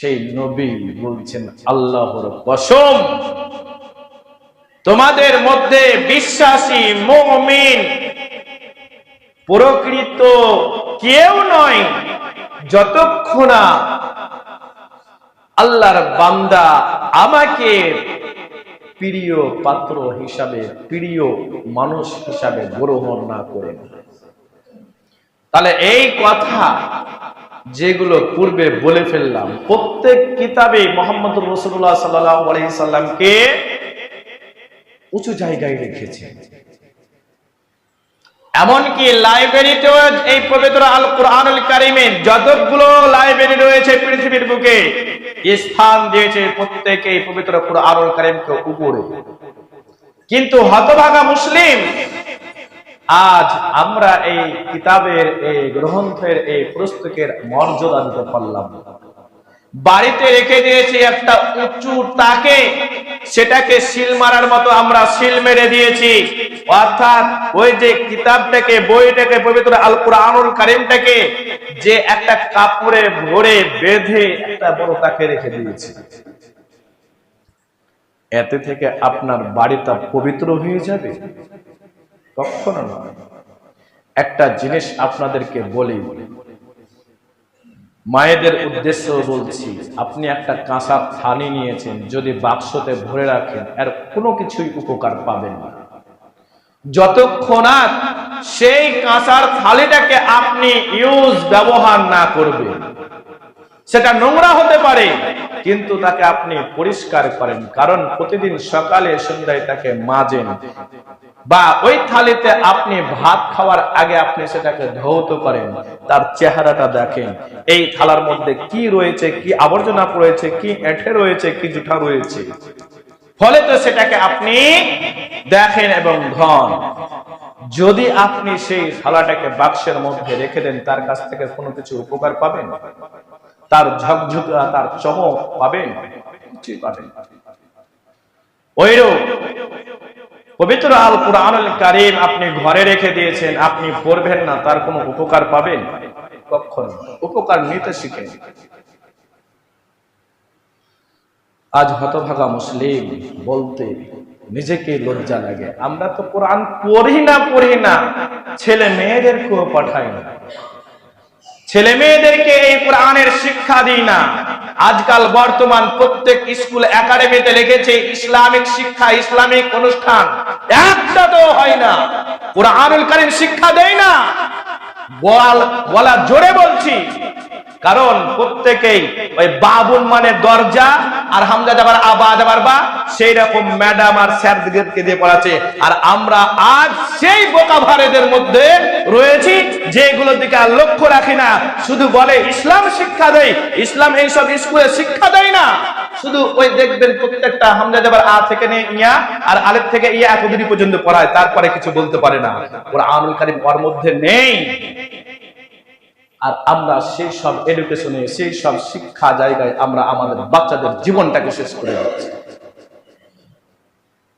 সেই নবী বলছেন, আল্লাহর কসম, তোমাদের মধ্যে বিশ্বাসী মুমিন প্রকৃত কেউ নয়। যতক্ষণ আল্লাহর বান্দা আমাকে প্রিয় পাত্র হিসাবে, প্রিয় মানুষ হিসাবে গ্রহণ না করে। তাহলে এই কথা যেগুলো পূর্বে বলে ফেললাম, প্রত্যেক কিতাবে মোহাম্মদ রসুল্লাহ সাল্লাহ সাল্লামকে উঁচু জায়গায় রেখেছে। এমনকি লাইব্রেরিতেও এই পবিত্র আল কোরআনুল কারিমের যতগুলো লাইব্রেরি রয়েছে পৃথিবীর বুকে স্থান দিয়েছে প্রত্যেকে এই পবিত্র কোরআনুল কারিমকে উপরে। কিন্তু হতভাগা মুসলিম আজ আমরা এই কিতাবের, এই গ্রন্থের, এই পুস্তকের মর্যাদা দিতে পারলাম। বাড়িতে রেখে দিয়েছি একটা উঁচু তাকে, সেটাকে সিল মারার মতো আমরা সিল মেরে দিয়েছি। অর্থাৎ ওই যে কিতাবটাকে, বইটাকে, পবিত্র আল কোরআনুল কারিমটাকে যে একটা কাপড়ে ভরে বেঁধে একটা বড় তাকে রেখে দিয়েছি। এতে থেকে আপনার বাড়িটা পবিত্র হয়ে যাবে। কখনো নয়। একটা জিনিস আপনাদেরকে বলি। মায়েদের উদ্দেশ্য বলছি, আপনি একটা কাঁচা থানি নিয়েছেন, যদি বাক্সতে ভরে রাখেন, এর কোনো কিছুই উপকার পাবেন না। যতক্ষণাৎ সেই কাঁচার থালিটাকে আপনি ইউজ ব্যবহার না করবেন, সেটা নোংরা হতে পারে, কিন্তু তাকে আপনি পরিষ্কার করেন, কারণ প্রতিদিন সকালে সন্ধ্যায় তাকে মাজেন। বা ওই থালিতে আপনি ভাত খাওয়ার আগে আপনি সেটাকে ধৌত করেন, তার চেহারাটা দেখেন। এই থালার মধ্যে কি রয়েছে, কি আবর্জনা রয়েছে, কি এঠে রয়েছে, কি জুঠা রয়েছে। ফলে তো সেটাকে আপনি দেখেন এবং ধন। যদি আপনি সেই থালাটাকে বাক্সের মধ্যে রেখে দেন, তার কাছ থেকে কোনো কিছু উপকার পাবেন? তার ঝকঝকা, তার চমক পাবেন? কিছুই পাবেন ওইরূপ পবিত্র আল কোরআনুল কারীম আপনি ঘরে রেখে দিয়েছেন, আপনি পড়বেন না, তার কোনো উপকার পাবেন? কখনো। উপকার নিতে শিখেন আজ হতভাগা মুসলিম বলতে নিজেকে লজ্জা লাগে। আমরা তো কোরআন পড়ি না পড়ি না। ছেলে মেয়েদেরকেও পাঠাই না। ছেলে মেয়েদেরকে এই কোরআনের শিক্ষা দিই না। আজকাল বর্তমান প্রত্যেক স্কুল একাডেমিতে লিখেছে ইসলামিক শিক্ষা, ইসলামিক অনুষ্ঠান। একটা তো হয় না। কোরআনুল কারীম শিক্ষা দেয় না। বল বলা জোরে বলছি। কারণ প্রত্যেকেই ওই বাবুন মানে দরজা আর হামজা যাবার আবা যাবার বা সেই রকম ম্যাডাম আর স্যারদেরকে দিয়ে পড়াচ্ছে। আর আমরা আজ সেই বোকা ভারেদের মধ্যে রয়েছি, যেগুলোর দিকে আর লক্ষ্য রাখি না। শুধু বলে ইসলাম শিক্ষা দেয়, ইসলাম এইসব স্কুলে শিক্ষা দেয় না। শুধু ওই দেখবেন প্রত্যেকটা হামজা যাবার আ থেকে নিয়ে ইয়া, আর আলের থেকে ইয়া এতদিনই পর্যন্ত পড়ায়, তারপরে কিছু বলতে পারে না। ওরা আনুল কারিম ওর মধ্যে নেই। আর আমরা সেই সব এডুকেশনে সেই সব শিক্ষা জায়গায় আমরা আমাদের বাচ্চাদের জীবনটাকে শেষ করে দিচ্ছি।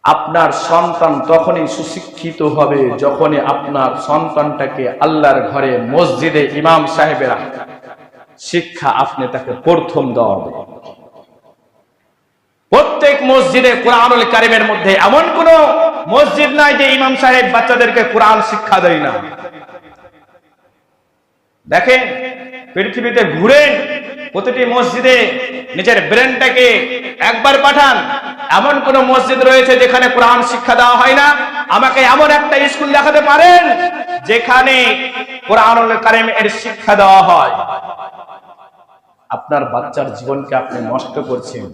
আপনার সন্তান তখনই সুশিক্ষিত হবে যখনই আপনার সন্তানটাকে আল্লাহর ঘরে মসজিদে ইমাম সাহেবের শিক্ষা আপনি তাকে প্রথম দেওয়া মসজিদে কোরআনুল কারিমের মধ্যে এমন কোন মসজিদ নাই যে ইমাম সাহেব বাচ্চাদেরকে কোরআন শিক্ষা দেয় না। দেখেন, পৃথিবীতে ঘুরেন, প্রতিটি মসজিদে নিজের ব্রেনটাকে একবার পাঠান। এমন কোন মসজিদ রয়েছে যেখানে কোরআন শিক্ষা দেওয়া হয় না? আমাকে এমন একটা স্কুল দেখাতে পারেন, যেখানে কোরআনুল কারিম এর শিক্ষা দেওয়া হয়। আপনার বাচ্চার জীবনকে আপনি নষ্ট করছেন।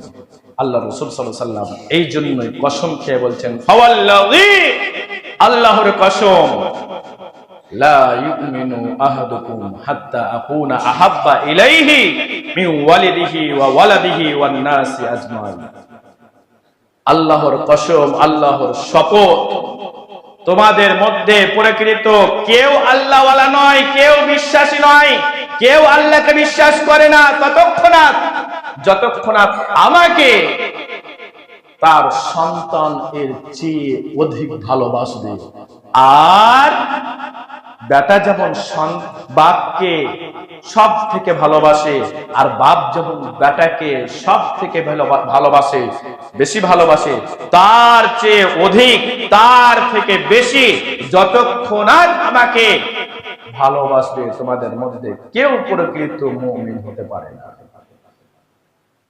আল্লাহ রসুল সাল্লাম এই জন্যই কসম খেয়ে বলছেন আল্লাহর কসম। তোমাদের মধ্যে প্রকৃত কেউ আল্লাহওয়ালা নয়, কেউ বিশ্বাসী নয়, কেউ আল্লাহকে বিশ্বাস করে না, ততক্ষণাৎ যতক্ষণাৎ আমাকে তার সন্তান এর চেয়ে অধিক ভালোবাসবে। আর বেটা যেমন বাপকে সব থেকে ভালোবাসে, আর বাপ যেমন বেটাকে সব থেকে ভালোবাসে, বেশি ভালোবাসে, তার চেয়ে অধিক, তার থেকে বেশি যতক্ষণ আর আমাকে ভালোবাসবে, তোমাদের মধ্যে কেউ প্রকৃত মুমিন হতে পারে না।